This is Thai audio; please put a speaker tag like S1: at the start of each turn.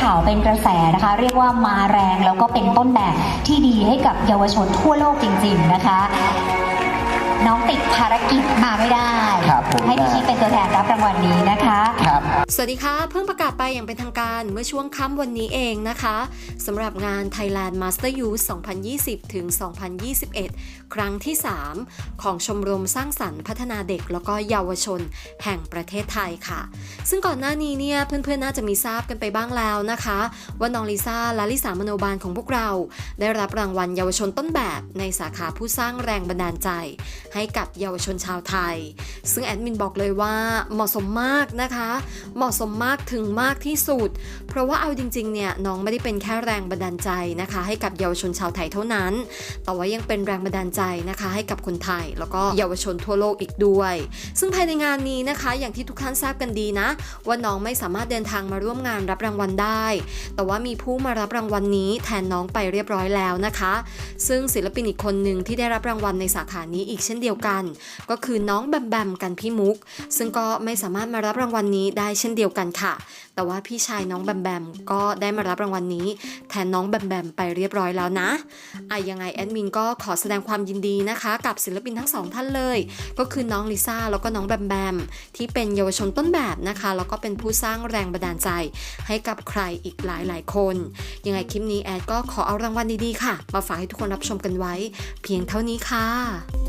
S1: ข่าวเป็นกระแสนะคะ เรียกว่ามาแรงแล้วก็เป็นต้นแบบที่ดีให้กับเยาวชนทั่วโลกจริง ๆนะคะ น้องติดภารกิจมาไม่ได้ให้พี่ชิเป็นตัวแทนรับรางวัลนี้นะคะ
S2: ครับ
S3: สวัสดีค่ะ เพิ่งประกาศไปอย่างเป็นทางการเมื่อช่วงค่ำวันนี้เองนะคะสำหรับงาน Thailand Master Youth 2020 ถึง 2021 ครั้งที่ 3 ของชมรมสร้างสรรค์พัฒนาเด็กแล้วก็เยาวชนแห่งประเทศไทยค่ะ ซึ่งก่อนหน้านี้เนี่ยเพื่อนๆ น่าจะมีทราบกันไปบ้างแล้วนะคะ ว่าน้องลิซ่าและลิสามโนบาลของพวกเรา ได้รับรางวัลเยาวชนต้นแบบในสาขาผู้สร้างแรงบันดาลใจ ให้กับเยาวชนชาวไทย ซึ่งแอดมินบอกเลยว่าเหมาะสมมากนะคะเหมาะสมมากถึงมากที่สุด เพราะว่าเอาจริงๆเนี่ยน้องไม่ได้เป็นแค่แรงบันดาลใจนะคะ ให้กับเยาวชนชาวไทยเท่านั้น แต่ว่ายังเป็นแรงบันดาลใจนะคะ ให้กับคนไทย แล้วก็เยาวชนทั่วโลกอีกด้วย ซึ่งภายในงานนี้นะคะ อย่างที่ทุกท่านทราบกันดีนะ ว่าน้องไม่สามารถเดินทางมาร่วมงานรับรางวัลได้ แต่ว่ามีผู้มารับรางวัลนี้แทนน้องไปเรียบร้อยแล้วนะคะ ซึ่งศิลปินอีกคนหนึ่งที่ได้รับรางวัลในสาขานี้อีกเช่นเดียวกัน ก็คือน้องแบมแบมกันพี่มุก ซึ่งก็ไม่สามารถมารับรางวัลนี้ได้เช่นเดียวกันค่ะ แต่ว่าพี่ชายน้องแบมแบมก็ได้มารับรางวัลนี้ แทนน้องแบมแบมไปเรียบร้อยแล้วนะอะยังไงแอดมินก็ขอแสดงความยินดีนะคะ กับศิลปินทั้งสองท่านเลย ก็คือน้องลิซ่าแล้วก็น้องแบมแบมที่เป็นเยาวชนต้นแบบนะคะ แล้วก็เป็นผู้สร้างแรงบันดาลใจ ให้กับใครอีกหลายหลายคน ยังไงคลิปนี้แอดก็ขอเอารางวัลดีๆค่ะ มาฝากให้ทุกคนรับชมกันไว้ เพียงเท่านี้ค่ะ